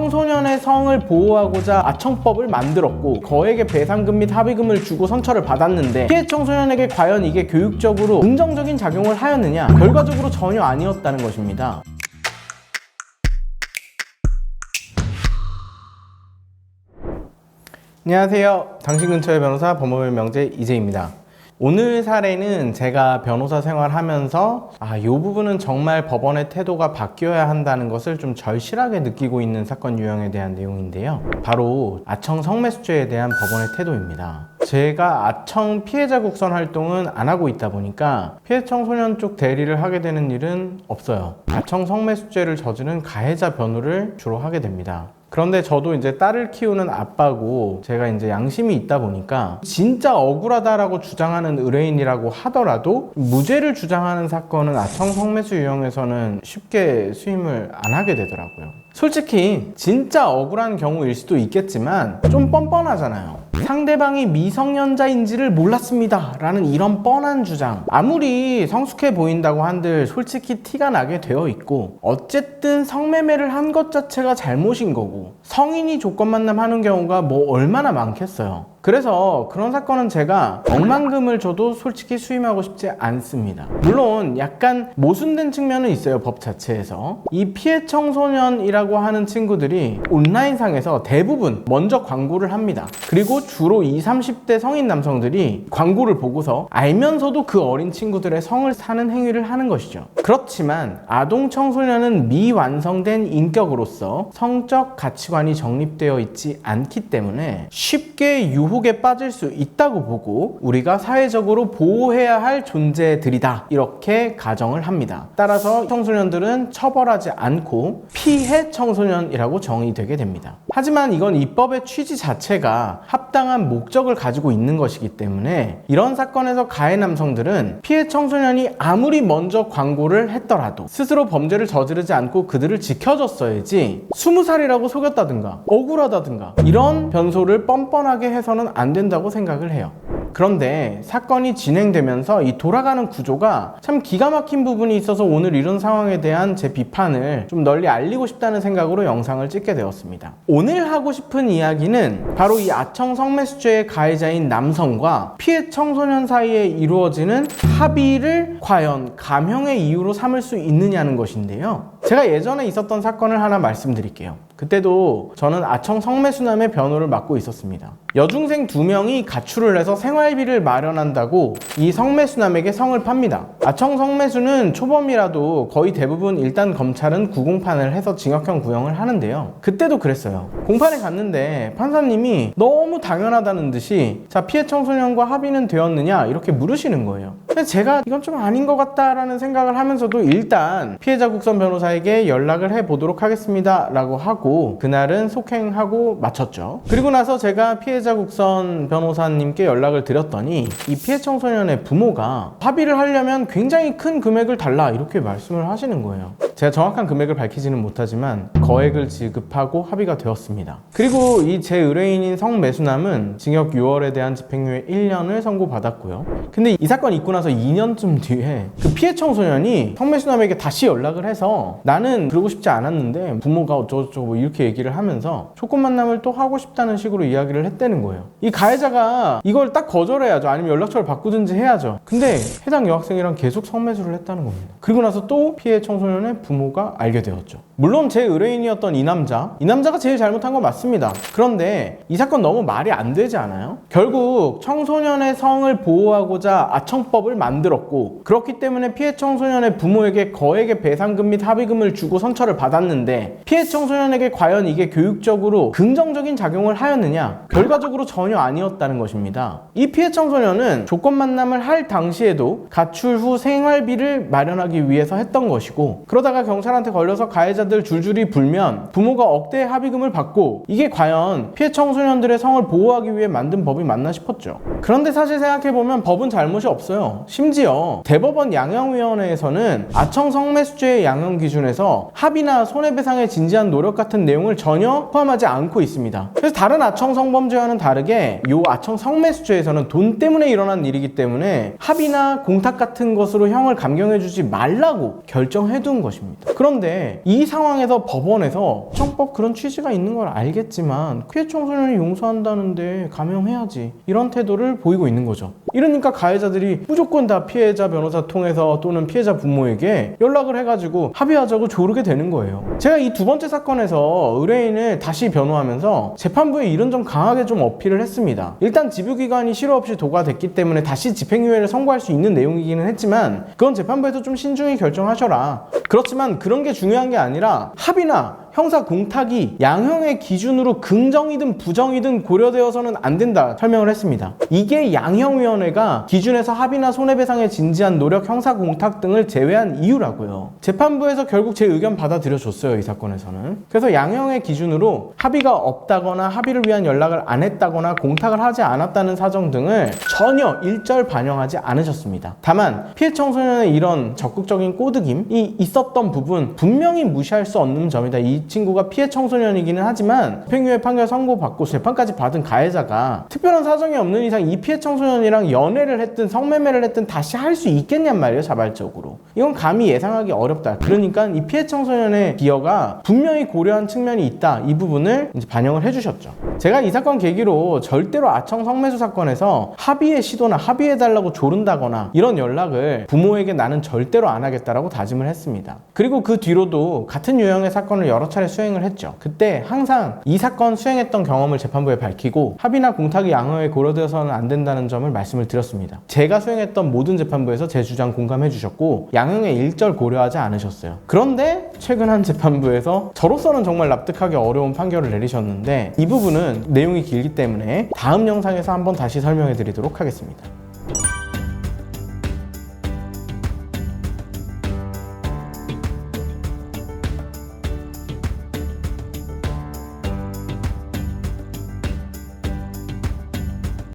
청소년의 성을 보호하고자 아청법을 만들었고 거액의 배상금 및 합의금을 주고 선처를 받았는데 피해 청소년에게 과연 이게 교육적으로 긍정적인 작용을 하였느냐? 결과적으로 전혀 아니었다는 것입니다. 안녕하세요. 당신 근처의 변호사 법무별 명재 이재입니다. 오늘 사례는 제가 변호사 생활하면서 아, 이 부분은 정말 법원의 태도가 바뀌어야 한다는 것을 좀 절실하게 느끼고 있는 사건 유형에 대한 내용인데요. 바로 아청 성매수죄에 대한 법원의 태도입니다. 제가 아청 피해자 국선 활동은 안 하고 있다 보니까 피해 청소년 쪽 대리를 하게 되는 일은 없어요. 아청 성매수죄를 저지른 가해자 변호를 주로 하게 됩니다. 그런데 저도 이제 딸을 키우는 아빠고 제가 이제 양심이 있다 보니까 진짜 억울하다라고 주장하는 의뢰인이라고 하더라도 무죄를 주장하는 사건은 아청 성매수 유형에서는 쉽게 수임을 안 하게 되더라고요. 솔직히 진짜 억울한 경우일 수도 있겠지만 좀 뻔뻔하잖아요. 상대방이 미성년자인지를 몰랐습니다. 라는 이런 뻔한 주장. 아무리 성숙해 보인다고 한들 솔직히 티가 나게 되어 있고, 어쨌든 성매매를 한 것 자체가 잘못인 거고, 성인이 조건 만남하는 경우가 뭐 얼마나 많겠어요. 그래서 그런 사건은 제가 억만금을 줘도 솔직히 수임하고 싶지 않습니다. 물론 약간 모순된 측면은 있어요, 법 자체에서. 이 피해 청소년이라고 하는 친구들이 온라인상에서 대부분 먼저 광고를 합니다. 그리고 주로 20, 30대 성인 남성들이 광고를 보고서 알면서도 그 어린 친구들의 성을 사는 행위를 하는 것이죠. 그렇지만 아동 청소년은 미완성된 인격으로서 성적 가치관이 정립되어 있지 않기 때문에 쉽게 유 혹에 빠질 수 있다고 보고 우리가 사회적으로 보호해야 할 존재들이다. 이렇게 가정을 합니다. 따라서 청소년들은 처벌하지 않고 피해 청소년이라고 정의되게 됩니다. 하지만 이건 입법의 취지 자체가 합당한 목적을 가지고 있는 것이기 때문에 이런 사건에서 가해 남성들은 피해 청소년이 아무리 먼저 광고를 했더라도 스스로 범죄를 저지르지 않고 그들을 지켜줬어야지 스무 살이라고 속였다든가 억울하다든가 이런 변소를 뻔뻔하게 해서는 안 된다고 생각을 해요. 그런데 사건이 진행되면서 이 돌아가는 구조가 참 기가 막힌 부분이 있어서 오늘 이런 상황에 대한 제 비판을 좀 널리 알리고 싶다는 생각으로 영상을 찍게 되었습니다. 오늘 하고 싶은 이야기는 바로 이 아청 성매수죄의 가해자인 남성과 피해 청소년 사이에 이루어지는 합의를 과연 감형의 이유로 삼을 수 있느냐는 것인데요. 제가 예전에 있었던 사건을 하나 말씀드릴게요. 그때도 저는 아청 성매수남의 변호를 맡고 있었습니다. 여중생 두 명이 가출을 해서 생활비를 마련한다고 이 성매수남에게 성을 팝니다. 아청 성매수는 초범이라도 거의 대부분 일단 검찰은 구공판을 해서 징역형 구형을 하는데요. 그때도 그랬어요. 공판에 갔는데 판사님이 너무 당연하다는 듯이 자 피해 청소년과 합의는 되었느냐 이렇게 물으시는 거예요. 근데 제가 이건 좀 아닌 것 같다라는 생각을 하면서도 일단 피해자 국선 변호사에게 연락을 해 보도록 하겠습니다라고 하고 그날은 속행하고 마쳤죠. 그리고 나서 제가 피해자 국선 변호사님께 연락을 드렸더니 이 피해 청소년의 부모가 합의를 하려면 굉장히 큰 금액을 달라 이렇게 말씀을 하시는 거예요. 제가 정확한 금액을 밝히지는 못하지만 거액을 지급하고 합의가 되었습니다. 그리고 이 제 의뢰인인 성매수남은 징역 6월에 대한 집행유예 1년을 선고받았고요. 근데 이 사건 있고 나서 2년쯤 뒤에 그 피해 청소년이 성매수남에게 다시 연락을 해서 나는 그러고 싶지 않았는데 부모가 어쩌고저쩌고 뭐 이렇게 얘기를 하면서 조건 만남을 또 하고 싶다는 식으로 이야기를 했다는 거예요. 이 가해자가 이걸 딱 거절해야죠. 아니면 연락처를 바꾸든지 해야죠. 근데 해당 여학생이랑 계속 성매수를 했다는 겁니다. 그리고 나서 또 피해 청소년의 부모가 알게 되었죠. 물론 제 의뢰인이었던 이 남자, 이 남자가 제일 잘못한 건 맞습니다. 그런데 이 사건 너무 말이 안 되지 않아요? 결국 청소년의 성을 보호하고자 아청법을 만들었고 그렇기 때문에 피해 청소년의 부모에게 거액의 배상금 및 합의금을 주고 선처를 받았는데 피해 청소년에게 과연 이게 교육적으로 긍정적인 작용을 하였느냐? 결과적으로 전혀 아니었다는 것입니다. 이 피해 청소년은 조건 만남을 할 당시에도 가출 후 생활비를 마련하기 위해서 했던 것이고 그러다가 경찰한테 걸려서 가해자 가해자들 줄줄이 불면 부모가 억대의 합의금을 받고 이게 과연 피해 청소년들의 성을 보호하기 위해 만든 법이 맞나 싶었죠. 그런데 사실 생각해보면 법은 잘못이 없어요. 심지어 대법원 양형위원회에서는 아청 성매수죄의 양형 기준에서 합의나 손해배상의 진지한 노력 같은 내용을 전혀 포함하지 않고 있습니다. 그래서 다른 아청 성범 성 범죄와는 다르게 요 아청 성매수죄에서는 돈 때문에 일어난 일이기 때문에 합의나 공탁 같은 것으로 형을 감경해주지 말라고 결정해둔 것입니다. 그런데 이 상황에서 법원에서 청법 그런 취지가 있는 걸 알겠지만 피해 청소년을 용서한다는데 감형해야지 이런 태도를 보이고 있는 거죠. 이러니까 가해자들이 무조건 다 피해자 변호사 통해서 또는 피해자 부모에게 연락을 해가지고 합의하자고 조르게 되는 거예요. 제가 이 두 번째 사건에서 의뢰인을 다시 변호하면서 재판부에 이런 점 강 하게 좀 어필을 했습니다. 일단 집유기간이 실효 없이 도과됐기 때문에 다시 집행유예를 선고할 수 있는 내용이기는 했지만 그건 재판부에서 좀 신중히 결정하셔라. 그렇지만 그런 게 중요한 게 아니라 합의나 형사 공탁이 양형의 기준으로 긍정이든 부정이든 고려되어서는 안 된다 설명을 했습니다. 이게 양형위원회가 기준에서 합의나 손해배상에 진지한 노력, 형사 공탁 등을 제외한 이유라고요. 재판부에서 결국 제 의견 받아들여 줬어요 이 사건에서는. 그래서 양형의 기준으로 합의가 없다거나 합의를 위한 연락을 안 했다거나 공탁을 하지 않았다는 사정 등을 전혀 일절 반영하지 않으셨습니다. 다만 피해 청소년의 이런 적극적인 꼬드김이 있었던 부분 분명히 무시할 수 없는 점이다. 이 친구가 피해 청소년이기는 하지만 집행유예 판결 선고받고 재판까지 받은 가해자가 특별한 사정이 없는 이상 이 피해 청소년이랑 연애를 했든 성매매를 했든 다시 할 수 있겠냔 말이에요 자발적으로. 이건 감히 예상하기 어렵다. 그러니까 이 피해 청소년의 기여가 분명히 고려한 측면이 있다. 이 부분을 이제 반영을 해주셨죠 제가 이 사건 계기로 절대로 아청 성매수 사건에서 합의의 시도나 합의해달라고 조른다거나 이런 연락을 부모에게 나는 절대로 안 하겠다라고 다짐을 했습니다. 그리고 그 뒤로도 같은 유형의 사건을 여러 차례 수행을 했죠. 그때 항상 이 사건 수행했던 경험을 재판부에 밝히고 합의나 공탁이 양형에 고려되어서는 안 된다는 점을 말씀을 드렸습니다. 제가 수행했던 모든 재판부에서 제 주장 공감해 주셨고 양형에 일절 고려하지 않으셨어요. 그런데 최근 한 재판부에서 저로서는 정말 납득하기 어려운 판결을 내리셨는데 이 부분은 내용이 길기 때문에 다음 영상에서 한번 다시 설명해 드리도록 하겠습니다